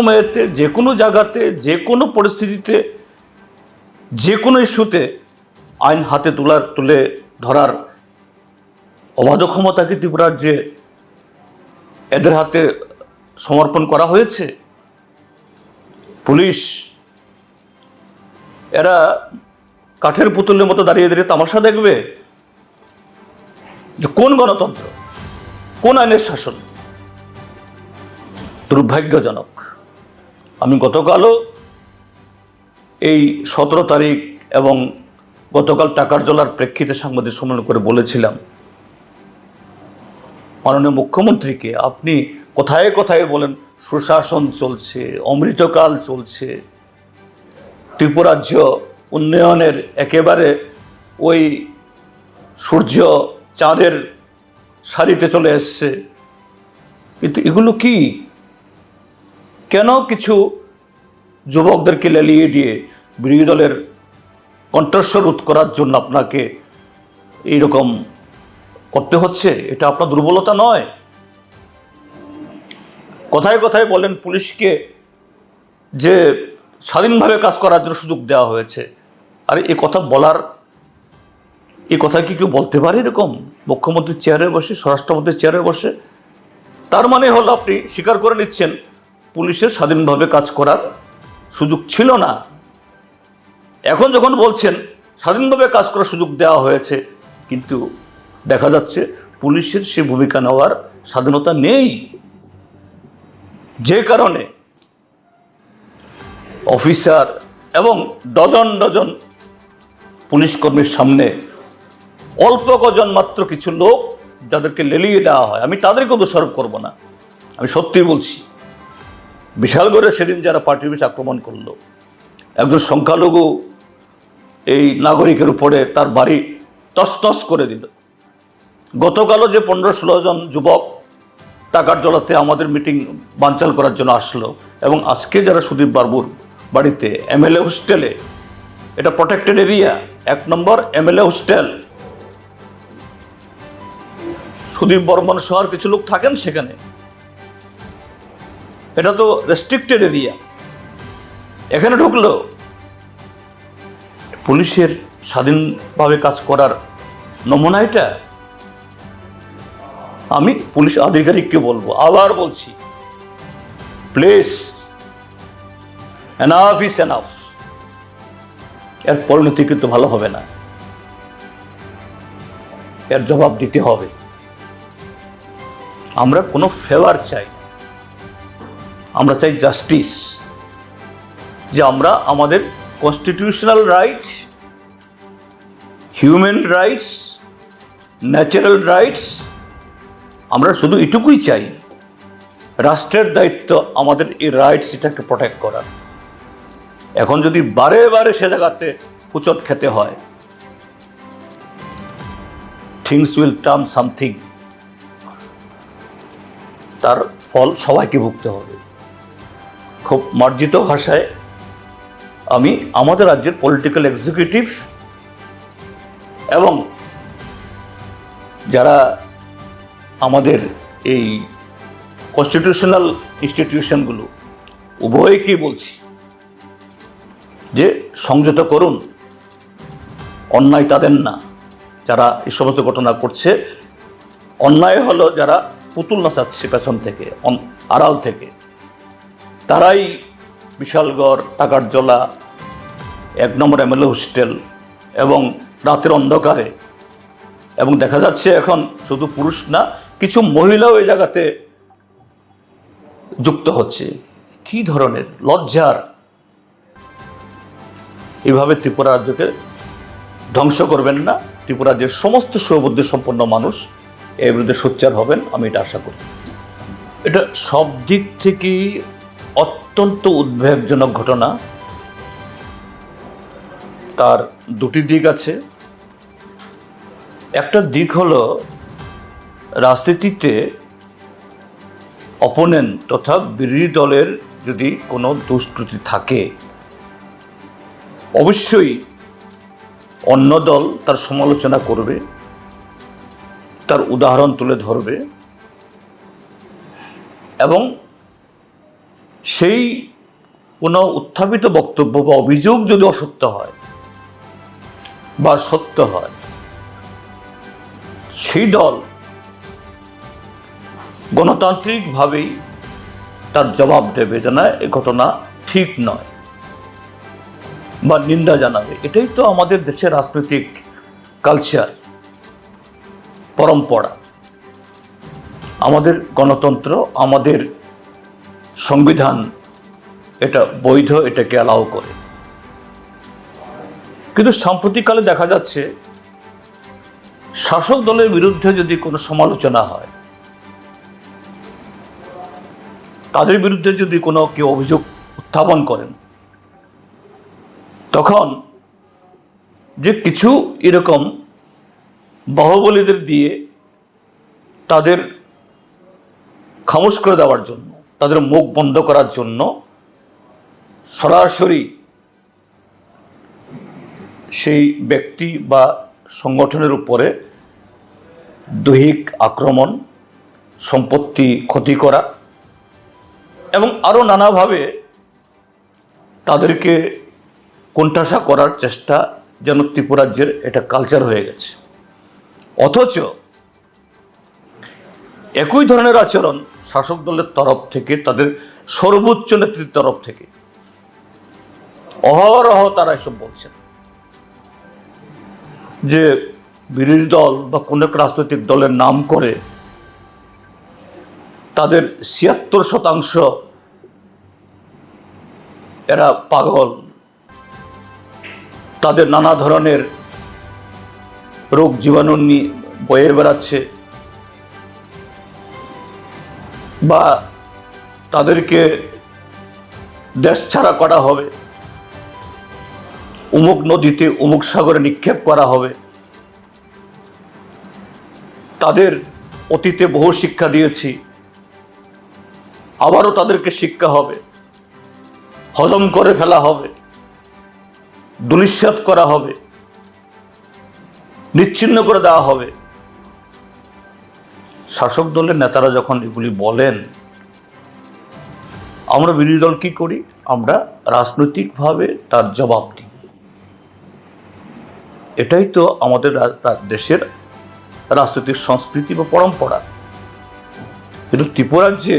সময়তে যে কোনো জায়গাতে, যে কোনো পরিস্থিতিতে, যে কোনো ইস্যুতে আইন হাতে তোলার তুলে ধরার অবাধ ক্ষমতা কি ত্রিপুরাজ্যে এদের হাতে সমর্পণ করা হয়েছে। পুলিশ, এরা কাঠের পুতুলের মতো দাঁড়িয়ে দাঁড়িয়ে তামাশা দেখবে যে কোন গণতন্ত্র, কোন আইনের শাসন দুর্ভাগ্যজনক। আমি গতকালও এই সতেরো তারিখ এবং গতকাল টাকার জলার প্রেক্ষিতে সাংবাদিক সম্মেলন করে বলেছিলাম। মাননীয় মুখ্যমন্ত্রীকে আপনি কোথায় কোথায় বলেন, সুশাসন চলছে, অমৃতকাল চলছে, ত্রিপুরাজ্য উন্নয়নের একেবারে ওই সূর্য চাঁদের সারিতে চলে এসছে। কিন্তু এগুলো কি? কেন কিছু যুবকদেরকে লেলিয়ে দিয়ে বিরোধী দলের কণ্ঠস্বর রোধ করার জন্য আপনাকে এইরকম করতে হচ্ছে? এটা আপনার দুর্বলতা নয়? কথায় কথায় বলেন, পুলিশকে যে স্বাধীনভাবে কাজ করার জন্য সুযোগ দেওয়া হয়েছে। আর এ কথা বলার, এ কথা কি কেউ বলতে পারে এরকম? মুখ্যমন্ত্রীর চেয়ারে বসে, স্বরাষ্ট্রমন্ত্রীর চেয়ারে বসে? তার মানে হলো আপনি স্বীকার করে নিচ্ছেন পুলিশের স্বাধীনভাবে কাজ করার সুযোগ ছিল না। এখন যখন বলছেন, স্বাধীনভাবে কাজ করার সুযোগ দেওয়া হয়েছে, কিন্তু দেখা যাচ্ছে পুলিশের সে ভূমিকা নেওয়ার স্বাধীনতা নেই। যে কারণে অফিসার এবং ডজন ডজন পুলিশ কর্মীর সামনে অল্প কজন মাত্র কিছু লোক যাদেরকে লেলিয়ে দেওয়া হয়। আমি তাদেরকে দোষারোপ করব না। আমি সত্যি বলছি বিশালগড়ে সেদিন যারা পার্টি অফিস আক্রমণ করল, একজন সংখ্যালঘু এই নাগরিকের উপরে তার বাড়ি তসতস করে দিল। গতকালও যে পনেরো ষোলো জন যুবক টাকার জলাতে আমাদের মিটিং বানচাল করার জন্য আসলো এবং আজকে যারা সুদীপ বাবুর বাড়িতে এমএলএ হোস্টেলে, এটা প্রোটেক্টেড এরিয়া, এক নম্বর এমএলএ হোস্টেল। সুদীপ বর্মন সহ কিছু লোক থাকেন সেখানে। এটা তো রেস্ট্রিক্টেড এরিয়া এখানে ঢুকলো। পুলিশের স্বাধীনভাবে কাজ করার নমুনা এটা? আমি পুলিশ আধিকারিককে বলব, আবার বলছি প্লেস এনাফ ইস এনাফ এর পরিণতি কিন্তু ভালো হবে না। এর জবাব দিতে হবে। আমরা কোনো ফেভার চাই না। আমরা চাই জাস্টিস যে আমরা আমাদের constitutional right human rights natural rights আমরা শুধু এটুকুই চাই, রাষ্ট্রের দায়িত্ব আমাদের এই রাইটস এটাকে প্রোটেক্ট করার। এখন যদি বারে বারে সে জায়গাতে হুচট খেতে হয় থিংস উইল টার্ম সামথিং তার ফল সবাইকে ভুগতে হবে। খুব মার্জিত ভাষায় আমি আমাদের রাজ্যের পলিটিক্যাল এক্সিকিউটিভ এবং যারা আমাদের এই কনস্টিটিউশনাল ইনস্টিটিউশনগুলো উভয়কেই বলছি, যে সংযত করুন, অন্যায় তাদের না, যারা এই সমস্ত ঘটনা করছে। অন্যায় হলো যারা পুতুল নাচাচ্ছে পেছন থেকে আড়াল থেকে। তারাই বিশালগড় টাকার জলা এক নম্বর এমএলএ হোস্টেল এবং রাতের অন্ধকারে। এবং দেখা যাচ্ছে এখন শুধু পুরুষ না, কিছু মহিলাও এই জায়গাতে যুক্ত হচ্ছে। কি ধরনের লজ্জার। এভাবে ত্রিপুরা রাজ্যকে ধ্বংস করবেন না। ত্রিপুরা রাজ্যের সমস্ত সুবুদ্ধি সম্পন্ন মানুষ এর বিরুদ্ধে সোচ্চার হবেন, আমি এটা আশা করি। এটা সব দিক থেকেই অত্যন্ত উদ্বেগজনক ঘটনা। তার দুটি দিক আছে। একটা দিক হলো রাজনীতিতে অপোনেন্ট তথা বিরোধী দলের যদি কোনো দুষ্কৃতি থাকে, অবশ্যই অন্য দল তার সমালোচনা করবে, তার উদাহরণ তুলে ধরবে এবং সেই কোনো উত্থাপিত বক্তব্য বা অভিযোগ যদি অসত্য হয় বা সত্য হয়, সেই দল গণতান্ত্রিকভাবেই তার জবাব দেবে যে না, এ ঘটনা ঠিক নয় বা নিন্দা জানাবে। এটাই তো আমাদের দেশের রাজনৈতিক কালচার পরম্পরা। আমাদের গণতন্ত্র, আমাদের সংবিধান, এটা বৈধ, এটাকে অ্যালাউ করে। কিন্তু সাম্প্রতিককালে দেখা যাচ্ছে, শাসক দলের বিরুদ্ধে যদি কোনো সমালোচনা হয়, তাদের বিরুদ্ধে যদি কোনো কেউ অভিযোগ উত্থাপন করেন, তখন যে কিছু এরকম বাহুবলীদের দিয়ে তাদের খামোশ করে দেওয়ার জন্য তাদের মুখ বন্ধ করার জন্য সরাসরি সেই ব্যক্তি বা সংগঠনের উপরে দৈহিক আক্রমণ, সম্পত্তি ক্ষতি করা এবং আরও নানাভাবে তাদেরকে কোণঠাসা করার চেষ্টা যেন ত্রিপুরাজ্যের এটা কালচার হয়ে গেছে। অথচ একই ধরনের আচরণ শাসক দলের তরফ থেকে, তাদের সর্বোচ্চ নেতৃত্বের তরফ থেকে। অহরহ তারা এসব বলছেন। যে বিরোধী দল বা কোনো এক রাজনৈতিক দলের নাম করে তাদের ছিয়াত্তর শতাংশ এরা পাগল। তাদের নানা ধরনের রোগ জীবাণু নিয়ে বয়ে বেড়াচ্ছে। বা তাদেরকে দেশ ছাড়া করা হবে। উমুক নদীতে, উমুক সাগরে নিক্ষেপ করা হবে। তাদের অতীতে বহু শিক্ষা দিয়েছি। আবারও তাদেরকে শিক্ষা হবে। হজম করে ফেলা হবে। দুলিশ্বাত করা হবে। নিচ্ছিন্ন করে দেওয়া হবে। শাসক দলের নেতারা যখন এগুলি বলেন, আমরা বিরোধী দল কি করি? আমরা রাজনৈতিকভাবে তার জবাব দিই। এটাই তো আমাদের দেশের রাজনৈতিক সংস্কৃতি বা পরম্পরা। কিন্তু ত্রিপুরাজ্যে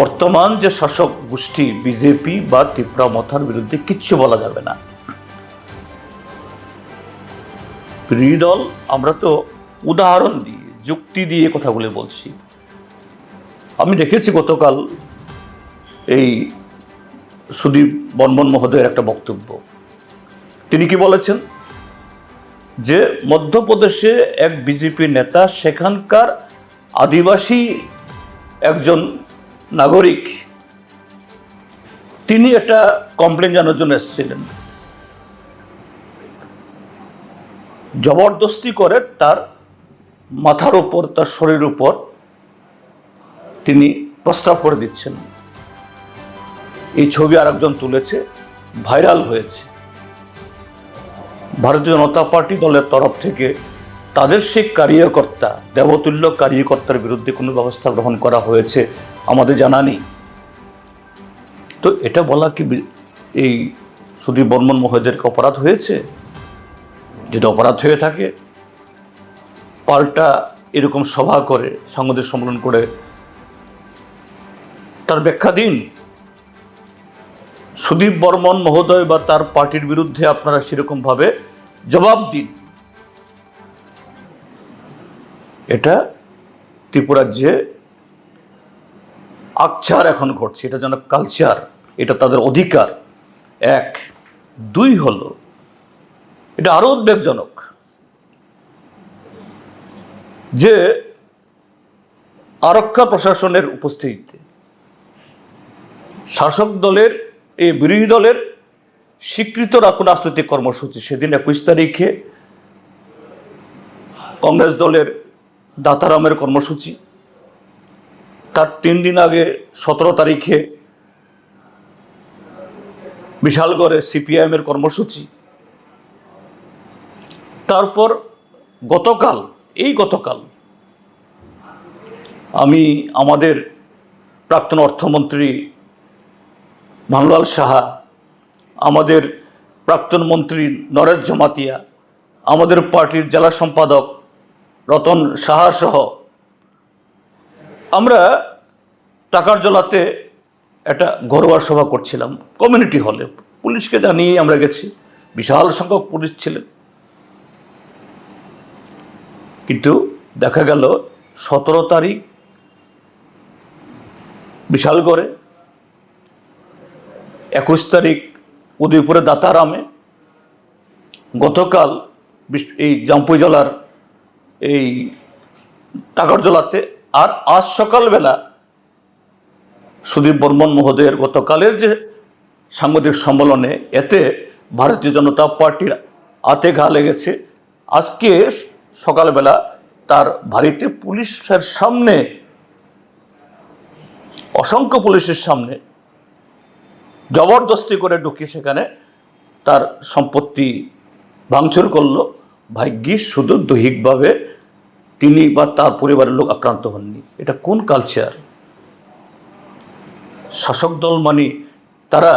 বর্তমান যে শাসক গোষ্ঠী, বিজেপি বা ত্রিপুরা মথার বিরুদ্ধে কিচ্ছু বলা যাবে না। বিরোধী দল, আমরা তো উদাহরণ দিয়ে যুক্তি দিয়ে কথাগুলি বলছি। আমি দেখেছি গতকাল এই সুদীপ বর্মন মহোদয়ের একটা বক্তব্য। তিনি কি বলেছেন? যে মধ্যপ্রদেশে এক বিজেপি নেতা, সেখানকার আদিবাসী একজন নাগরিক, তিনি একটা কমপ্লেন জানার জন্য এসেছিলেন। জবরদস্তি করে তার মাথার উপর, তার শরীর উপর তিনি প্রস্তাব করে দিচ্ছেন। এই ছবি আরেকজন তুলেছে, ভাইরাল হয়েছে। ভারতীয় জনতা পার্টি দলের তরফ থেকে তাদের সেই কার্যকর্তা, দেবতুল্য কার্যকর্তার বিরুদ্ধে কোনো ব্যবস্থা গ্রহণ করা হয়েছে, আমাদের জানা নেই। তো এটা বলা কি এই সুদীপ বর্মন মহোদয়ের অপরাধ হয়েছে? যদি অপরাধ হয়ে থাকে পাল্টা এরকম সভা করে সংবাদের সম্মেলন করে, তার ব্যাখ্যা দিন। সুদীপ বর্মন মহোদয় বা তার পার্টির বিরুদ্ধে আপনারা সেরকমভাবে জবাব দিন। এটা ত্রিপুরাজ্যে আকচার এখন ঘটছে, এটা যেন কালচার এটা তাদের অধিকার। এক। দুই হলো, এটা আরও উদ্বেগজনক। যে আরক্ষা প্রশাসনের উপস্থিতিতে শাসক দলের, এই বিরোধী দলের স্বীকৃত রাজনৈতিক কর্মসূচি সেদিন একুশ তারিখে কংগ্রেস দলের দাতারামের কর্মসূচি। তার তিন দিন আগে সতেরো তারিখে বিশালগড়ে সিপিআইএমের কর্মসূচি। তারপর গতকাল গতকাল আমি আমাদের প্রাক্তন অর্থমন্ত্রী ভানুলাল সাহা, আমাদের প্রাক্তন মন্ত্রী নরেশ জমাতিয়া, আমাদের পার্টির জেলা সম্পাদক রতন সাহা সহ আমরা টাকার জলাতে একটা ঘরোয়া সভা করছিলাম, কমিউনিটি হলে। পুলিশকে জানিয়ে আমরা গেছি। বিশাল সংখ্যক পুলিশ ছিলেন। কিন্তু দেখা গেল সতেরো তারিখ বিশালগড়ে একুশ তারিখ উদয়পুরে দাতারামে, গতকাল এই জাম্পুই জলার এই টাকার জলাতে আর আজ সকালবেলা সুদীপ বর্মন মহোদয়ের গতকালের যে সাংবাদিক সম্মেলনে এতে ভারতীয় জনতা পার্টির আতে ঘা লেগেছে। আজকে সকালবেলা তার বাড়িতে পুলিশের সামনে, অসংখ্য পুলিশের সামনে জবরদস্তি করে ঢুকিয়ে সেখানে তার সম্পত্তি ভাঙচুর করল। ভাগ্যিস শুধু দৈহিকভাবে তিনি বা তার পরিবারের লোক আক্রান্ত হননি। এটা কোন কালচার শাসক দল মানে তারা